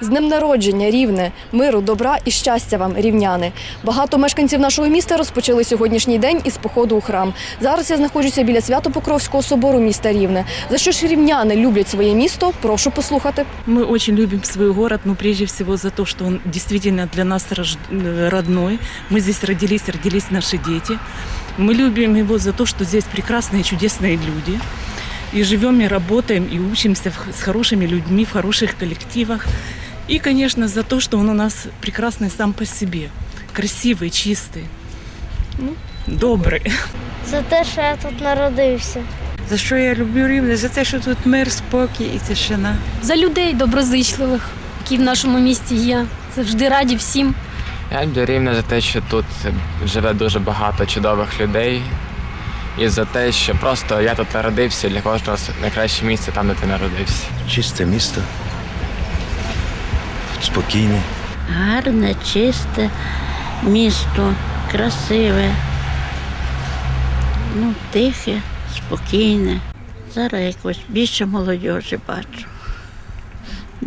З днем народження, рівне, миру, добра і щастя вам, рівняни. Багато мешканців нашого міста розпочали сьогоднішній день із походу у храм. Зараз я знаходжуся біля Свято-Покровського собору міста Рівне. За що ж рівняни люблять своє місто? Прошу послухати. Мы очень любим свой город, но прежде всего за то, что он действительно для нас рож- э, родной. Мы здесь родились, родились наши дети. Мы любим его за то, что здесь прекрасные, чудесные люди. И живем, и работаем, и учимся в- с хорошими людьми, в хороших коллективах. И, конечно, за то, что он у нас прекрасный сам по себе. Красивый, чистый, ну, добрый. За те, що я тут народився. За що я люблю рівне? За те, що тут мир, спокій і тишина. за людей доброзичливих, які в нашому місті є. Завжди раді всім. Я люблю рівне за те, що тут живе дуже багато чудових людей. І за те, що просто я тут народився, для кожного найкраще місце там, де ти народився. чисте місто, спокійне. Гарне, чисте місто, красиве, ну, тихе, спокійне. Зараз якось більше молодежі бачу.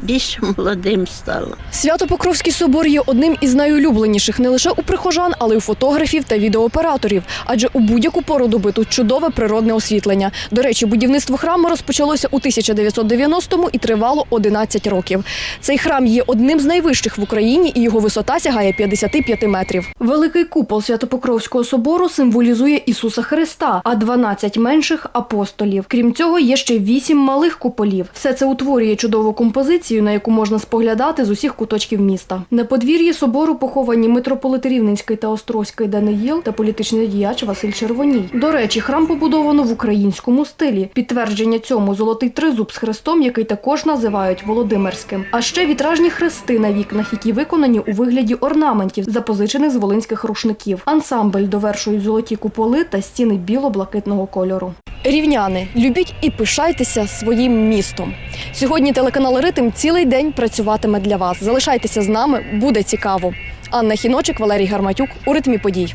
Більше молодим стало. Свято-Покровський собор є одним із найулюбленіших не лише у прихожан, але й у фотографів та відеооператорів. Адже у будь-яку пору доби тут чудове природне освітлення. До речі, будівництво храму розпочалося у 1990-му і тривало 11 років. Цей храм є одним з найвищих в Україні, і його висота сягає 55 метрів. Великий купол Свято-Покровського собору символізує Ісуса Христа, а 12 менших апостолів. Крім цього, є ще 8 малих куполів. Все це утворює чудову композицію, на яку можна споглядати з усіх куточків міста. На подвір'ї собору поховані митрополит Рівненський та Острозький Даниїл та політичний діяч Василь Червоній. До речі, храм побудовано в українському стилі. Підтвердження цьому золотий тризуб з хрестом, який також називають Володимирським. А ще вітражні хрести на вікнах, які виконані у вигляді орнаментів, запозичених з волинських рушників. Ансамбль довершують золоті куполи та стіни біло-блакитного кольору. Рівняни, любіть і пишайтеся своїм містом. Сьогодні телеканал Ритм цілий день працюватиме для вас. Залишайтеся з нами, буде цікаво. Анна Хіночик, Валерій Гарматюк у ритмі подій.